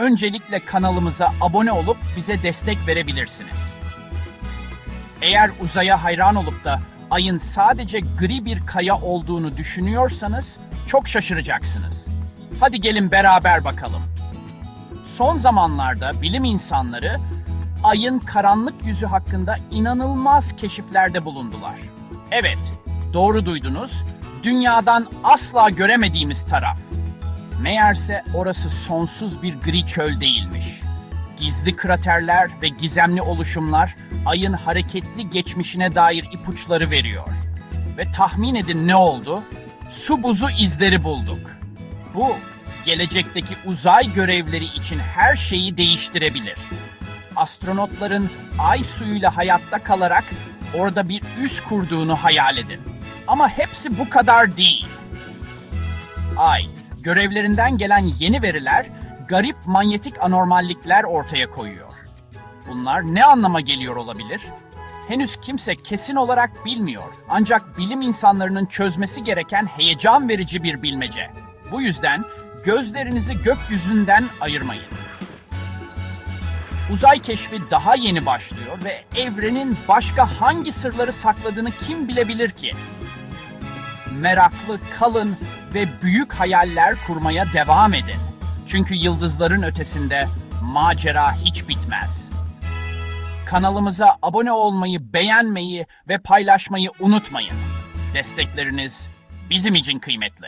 öncelikle kanalımıza abone olup bize destek verebilirsiniz. Eğer uzaya hayran olup da ayın sadece gri bir kaya olduğunu düşünüyorsanız çok şaşıracaksınız. Hadi gelin beraber bakalım. Son zamanlarda bilim insanları ayın karanlık yüzü hakkında inanılmaz keşiflerde bulundular. Evet, doğru duydunuz. Dünyadan asla göremediğimiz taraf. Meğerse orası sonsuz bir gri çöl değilmiş. Gizli kraterler ve gizemli oluşumlar ayın hareketli geçmişine dair ipuçları veriyor. Ve tahmin edin ne oldu? Su buzu izleri bulduk. Bu gelecekteki uzay görevleri için her şeyi değiştirebilir. Astronotların ay suyuyla hayatta kalarak orada bir üs kurduğunu hayal edin. Ama hepsi bu kadar değil. Ay, görevlerinden gelen yeni veriler garip manyetik anormallikler ortaya koyuyor. Bunlar ne anlama geliyor olabilir? Henüz kimse kesin olarak bilmiyor. Ancak bilim insanlarının çözmesi gereken heyecan verici bir bilmece. Bu yüzden gözlerinizi gökyüzünden ayırmayın. Uzay keşfi daha yeni başlıyor ve evrenin başka hangi sırları sakladığını kim bilebilir ki? Meraklı kalın ve büyük hayaller kurmaya devam edin. Çünkü yıldızların ötesinde macera hiç bitmez. Kanalımıza abone olmayı, beğenmeyi ve paylaşmayı unutmayın. Destekleriniz bizim için kıymetli.